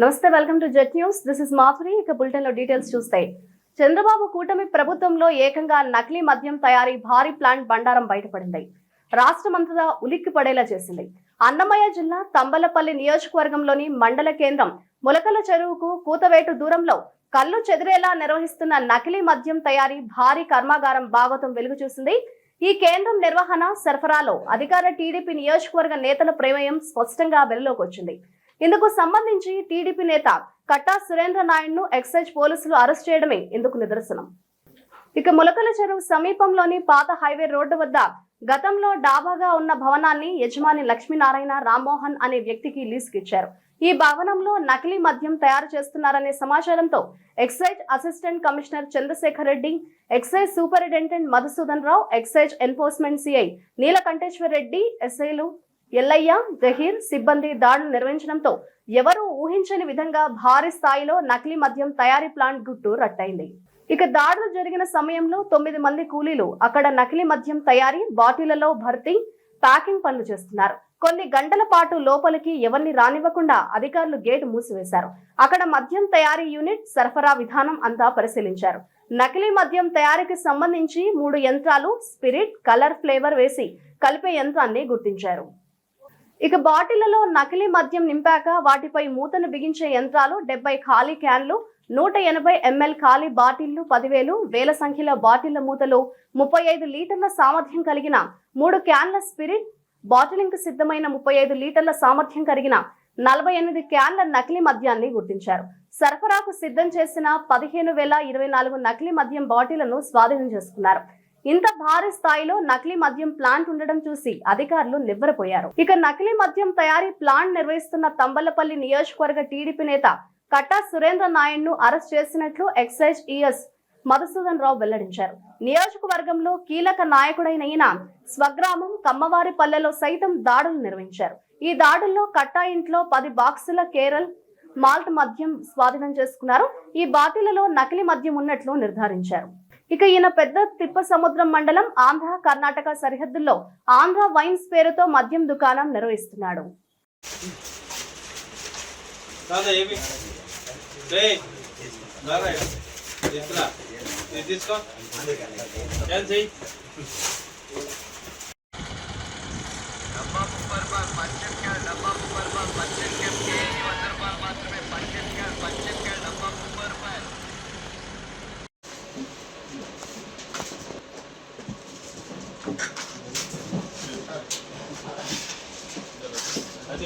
నమస్తే welcome to Jet News this is Madhuri. ఇక బులెటిన్లో డీటెయిల్స్ చూస్తాయి. చంద్రబాబు కూటమి ప్రభుత్వంలో ఏకంగా నకిలీ మద్యం తయారీ భారీ ప్లాంట్ బండారం బయటపడింది. రాష్ట్రమంతటా ఉలిక్కి పడేలా చేసింది. అన్నమయ్య జిల్లా తంబలపల్లి నియోజకవర్గంలోని మండల కేంద్రం ములకల చెరువుకు కూతవేటు దూరంలో కళ్ళు చెదిరేలా నిర్వహిస్తున్న నకిలీ మద్యం తయారీ భారీ కర్మాగారం భాగవతం వెలుగు చూసింది. ఈ కేంద్రం నిర్వహణ సరఫరాలో అధికార టీడీపీ నియోజకవర్గ నేతల ప్రమేయం స్పష్టంగా వెలులోకి వచ్చింది. ఇందుకు సంబంధించి టీడీపీ నేత కట్టా సురేంద్ర నాయుడును ఎక్సైజ్ పోలీసులు అరెస్ట్ చేయడమే ఇందుకు నిదర్శనం. ఇక ములకల చెరువు సమీపంలోని పాత హైవే రోడ్డు వద్ద గతంలో డాబాగా ఉన్న భవనాన్ని యజమాని లక్ష్మీనారాయణ రామ్మోహన్ అనే వ్యక్తికి లీజుకిచ్చారు. ఈ భవనంలో నకిలీ మద్యం తయారు చేస్తున్నారనే సమాచారంతో excise assistant commissioner Chandrasekhar Reddy excise superintendent Madhusudan Rao excise enforcement CI Neelakanteshwar Reddy ఎస్ఐలు ఎల్లయ్య జహీర్ సిబ్బంది దాడులు నిర్వహించడంతో ఎవరూ ఊహించని విధంగా భారీ స్థాయిలో నకిలీ మద్యం తయారీ ప్లాంట్ గుట్టు రట్టయింది. ఇక దాడులు జరిగిన సమయంలో తొమ్మిది మంది కూలీలు అక్కడ నకిలీ మద్యం తయారీ బాటిళ్ళలో భర్తీ ప్యాకింగ్ పనులు చేస్తున్నారు. కొన్ని గంటల పాటు లోపలికి ఎవరిని రానివ్వకుండా అధికారులు గేటు మూసివేశారు. అక్కడ మద్యం తయారీ యూనిట్ సరఫరా విధానం అంతా పరిశీలించారు. నకిలీ మద్యం తయారీకి సంబంధించి మూడు యంత్రాలు స్పిరిట్ కలర్ ఫ్లేవర్ వేసి కలిపే యంత్రాన్ని గుర్తించారు. ఇక బాటిళ్ళలో నకిలీ మద్యం నింపాక వాటిపై మూతను బిగించే యంత్రాలు డెబ్బై ఖాళీ క్యాన్లు నూట ఎనభై ఎంఎల్ ఖాళీ బాటిళ్ళు పదివేలు వేల సంఖ్యలో బాటిళ్ళ మూతలు ముప్పై ఐదు లీటర్ల సామర్థ్యం కలిగిన మూడు క్యాన్ల స్పిరిట్ బాటిలింగ్ సిద్ధమైన ముప్పై ఐదు లీటర్ల సామర్థ్యం కలిగిన నలభై ఎనిమిది క్యాన్ల నకిలీ మద్యాన్ని గుర్తించారు. సరఫరాకు సిద్ధం చేసిన పదిహేను వేల ఇరవై నాలుగు నకిలీ మద్యం బాటిళ్ళను స్వాధీనం చేసుకున్నారు. ఇంత భారీ స్థాయిలో నకిలీ మద్యం ప్లాంట్ ఉండడం చూసి అధికారులు నివ్వరపోయారు. ఇక నకిలీ మద్యం తయారీ ప్లాంట్ నిర్వహిస్తున్న తంబలపల్లి నియోజకవర్గ టీడీపీ నేత కట్టా సురేంద్ర నాయుడును అరెస్ట్ చేసినట్లు ఎక్సైజ్ ఈఎస్ మధుసూదన్ రావు వెల్లడించారు. నియోజకవర్గంలో కీలక నాయకుడైన ఈయన స్వగ్రామం కమ్మవారి పల్లెలో సైతం దాడులు నిర్వహించారు. ఈ దాడుల్లో కట్టా ఇంట్లో పది బాక్సుల కేరల్ మాల్ట్ మద్యం స్వాధీనం చేసుకున్నారు. ఈ బాటిలలో నకిలీ మద్యం ఉన్నట్లు నిర్ధారించారు. ఇక ఈయన పెద్ద తిప్ప సముద్రం మండలం ఆంధ్ర కర్ణాటక సరిహద్దుల్లో ఆంధ్ర వైన్స్ పేరుతో మద్యం దుకాణం నిర్వహిస్తున్నాడు.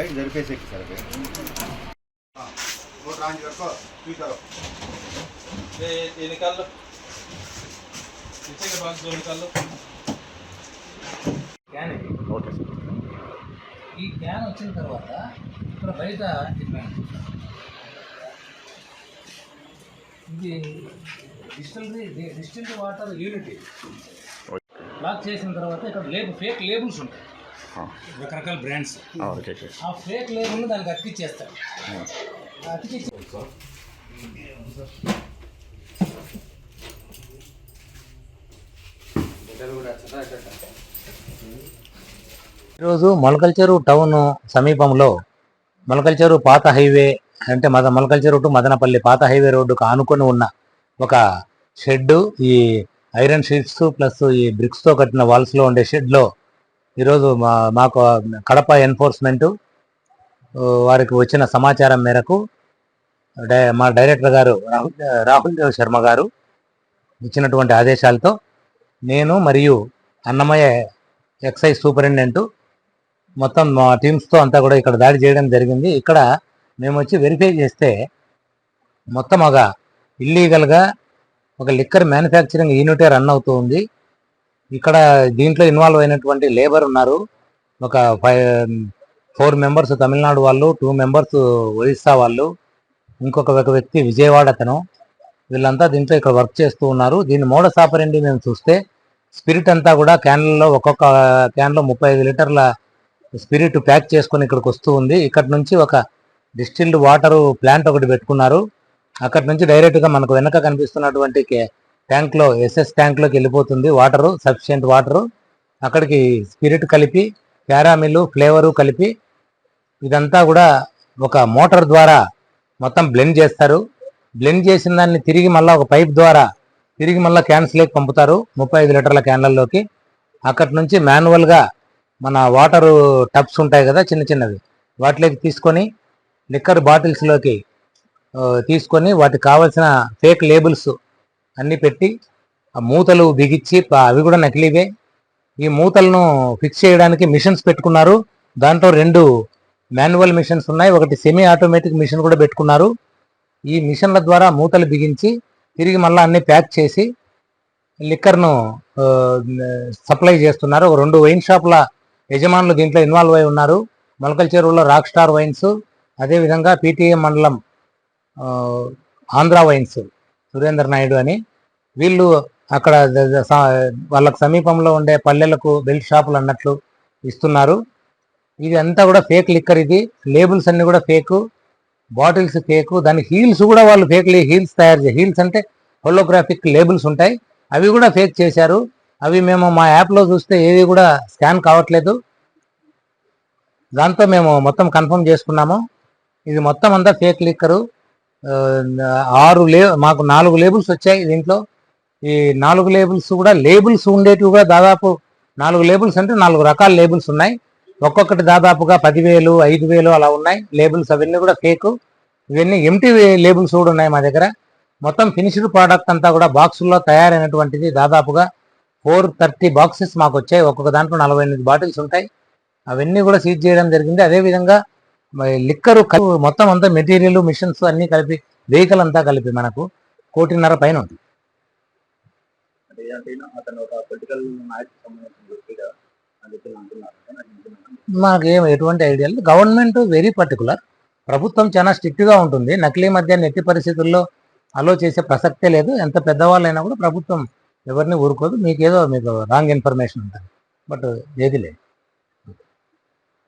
సైడ్ జరిపేసేకి సార్ క్యాన్ ఓకే సార్. ఈ క్యాన్ వచ్చిన తర్వాత ఇక్కడ బయట ఇది distillery distil water unit. Lock చేసిన తర్వాత ఇక్కడ లేబుల్ ఫేక్ లేబుల్స్ ఉంటాయి. రకరకాల బ్రాండ్స్ ఆ ఫేక్ లేబుల్ని దానికి అతికిచ్చేస్తారు. అతికిచ్చి ఈరోజు మొలకల్చెరు టౌన్ సమీపంలో మొలకల్చెరు పాత హైవే అంటే మద మొలకల్చెరు టు మదనపల్లి పాత హైవే రోడ్డుకు ఆనుకొని ఉన్న ఒక షెడ్ ఈ ఐరన్ షీట్స్ ప్లస్ ఈ బ్రిక్స్తో కట్టిన వాల్స్లో ఉండే షెడ్లో ఈరోజు మా మాకు కడప ఎన్ఫోర్స్మెంటు వారికి వచ్చిన సమాచారం మేరకు డై- మా డైరెక్టర్ గారు రాహుల్ రాహుల్ దేవ్ శర్మ గారు ఇచ్చినటువంటి ఆదేశాలతో నేను మరియు అన్నమయ్య ఎక్సైజ్ సూపరింటెండెంట్ మొత్తం మా టీమ్స్తో అంతా కూడా ఇక్కడ దాడి చేయడం జరిగింది. ఇక్కడ మేము వచ్చి వెరిఫై చేస్తే మొత్తం ఒక ఇల్లీగల్గా ఒక లిక్కర్ మ్యానుఫ్యాక్చరింగ్ యూనిటే రన్ అవుతూ ఉంది. ఇక్కడ దీంట్లో ఇన్వాల్వ్ అయినటువంటి లేబర్ ఉన్నారు. ఒక ఫైవ్ ఫోర్ మెంబర్స్ తమిళనాడు వాళ్ళు టూ మెంబర్స్ ఒరిస్సా వాళ్ళు ఇంకొక ఒక వ్యక్తి విజయవాడ అతను. వీళ్ళంతా దీంట్లో ఇక్కడ వర్క్ చేస్తూ ఉన్నారు. దీని మోడస్ ఆపరండి మేము చూస్తే స్పిరిట్ అంతా కూడా క్యాన్లలో ఒక్కొక్క క్యాన్లో ముప్పై ఐదు లీటర్ల స్పిరిట్ ప్యాక్ చేసుకొని ఇక్కడికి వస్తూ ఉంది. ఇక్కడ నుంచి ఒక డిస్టిల్డ్ వాటర్ ప్లాంట్ ఒకటి పెట్టుకున్నారు. అక్కడ నుంచి డైరెక్ట్గా మనకు వెనక కనిపిస్తున్నటువంటి ట్యాంక్లో ఎస్ఎస్ ట్యాంక్లోకి వెళ్ళిపోతుంది. వాటరు సఫిషియెంట్ వాటరు అక్కడికి స్పిరిట్ కలిపి క్యారామిల్ ఫ్లేవరు కలిపి ఇదంతా కూడా ఒక మోటార్ ద్వారా మొత్తం బ్లెండ్ చేస్తారు. బ్లెండ్ చేసిన దాన్ని తిరిగి మళ్ళీ ఒక పైప్ ద్వారా తిరిగి మళ్ళీ క్యాన్స్లోకి పంపుతారు. ముప్పై ఐదు లీటర్ల క్యాన్లలోకి అక్కడి నుంచి మాన్యువల్గా మన వాటరు టబ్స్ ఉంటాయి కదా చిన్న చిన్నవి. వాటిలోకి తీసుకొని లిక్కర్ బాటిల్స్లోకి తీసుకొని వాటికి కావాల్సిన ఫేక్ లేబుల్స్ అన్నీ పెట్టి ఆ మూతలు బిగించి అవి కూడా నకిలీవే. ఈ మూతలను ఫిక్స్ చేయడానికి మిషన్స్ పెట్టుకున్నారు. దాంట్లో రెండు మాన్యువల్ మిషన్స్ ఉన్నాయి. ఒకటి సెమీ ఆటోమేటిక్ మిషన్ కూడా పెట్టుకున్నారు. ఈ మిషన్ల ద్వారా మూతలు బిగించి తిరిగి మళ్ళీ అన్ని ప్యాక్ చేసి లిక్కర్ను సప్లై చేస్తున్నారు. ఒక రెండు వైన్ షాపుల యజమానులు దీంట్లో ఇన్వాల్వ్ అయి ఉన్నారు. మొలకల చెరువులో రాక్ స్టార్ వైన్స్ అదేవిధంగా పీటీఏ మండలం ఆంధ్ర వైన్స్ సురేందర్ నాయుడు అని. వీళ్ళు అక్కడ వాళ్ళకు సమీపంలో ఉండే పల్లెలకు బెల్ట్ షాపులు అన్నట్లు ఇస్తున్నారు. ఇది అంతా కూడా ఫేక్ లిక్కర్ ఇది. లేబుల్స్ అన్ని కూడా ఫేక్. Bottles fake. దాని హీల్స్ కూడా వాళ్ళు ఫేక్ హీల్స్ తయారు చేసి హీల్స్ అంటే హోలోగ్రాఫిక్ లేబుల్స్ ఉంటాయి. అవి కూడా ఫేక్ చేశారు. అవి మేము మా యాప్లో చూస్తే ఏవి కూడా స్కాన్ కావట్లేదు. దాంతో మేము మొత్తం కన్ఫర్మ్ చేసుకున్నాము. ఇది మొత్తం అంతా ఫేక్ లిక్కరు. ఆరు లే మాకు నాలుగు లేబుల్స్ వచ్చాయి దీంట్లో. ఈ నాలుగు లేబుల్స్ కూడా లేబుల్స్ ఉండేటివిగా కూడా దాదాపు నాలుగు లేబుల్స్ అంటే నాలుగు రకాల లేబుల్స్ ఉన్నాయి. ఒక్కొక్కటి దాదాపుగా పదివేలు ఐదు వేలు అలా ఉన్నాయి. లేబుల్స్ అవన్నీ కూడా కేకు ఇవన్నీ ఎంటీ లేబుల్స్ కూడా ఉన్నాయి మా దగ్గర. మొత్తం ఫినిష్డ్ ప్రోడక్ట్ అంతా కూడా బాక్సుల్లో తయారైనటువంటిది దాదాపుగా ఫోర్ థర్టీ బాక్సెస్ మాకు వచ్చాయి. ఒక్కొక్క దాంట్లో నలభై ఎనిమిది బాటిల్స్ ఉంటాయి. అవన్నీ కూడా సీజ్ చేయడం జరిగింది. అదేవిధంగా లిక్కరు మొత్తం అంతా మెటీరియల్ మిషన్స్ అన్నీ కలిపి వెహికల్ అంతా కలిపి మనకు కోటిన్నర పైన ఉంది. మాకేం ఎటువంటి ఐడియా లేదు. గవర్నమెంట్ వెరీ పర్టికులర్ ప్రభుత్వం చాలా స్ట్రిక్ట్గా ఉంటుంది. నకిలీ మద్యాన్ని ఎట్టి పరిస్థితుల్లో అలో చేసే ప్రసక్తే లేదు. ఎంత పెద్దవాళ్ళైనా కూడా ప్రభుత్వం ఎవరిని ఊరుకోదు. మీకేదో మీకు రాంగ్ ఇన్ఫర్మేషన్ ఉంటుంది. బట్ ఏది లేదు.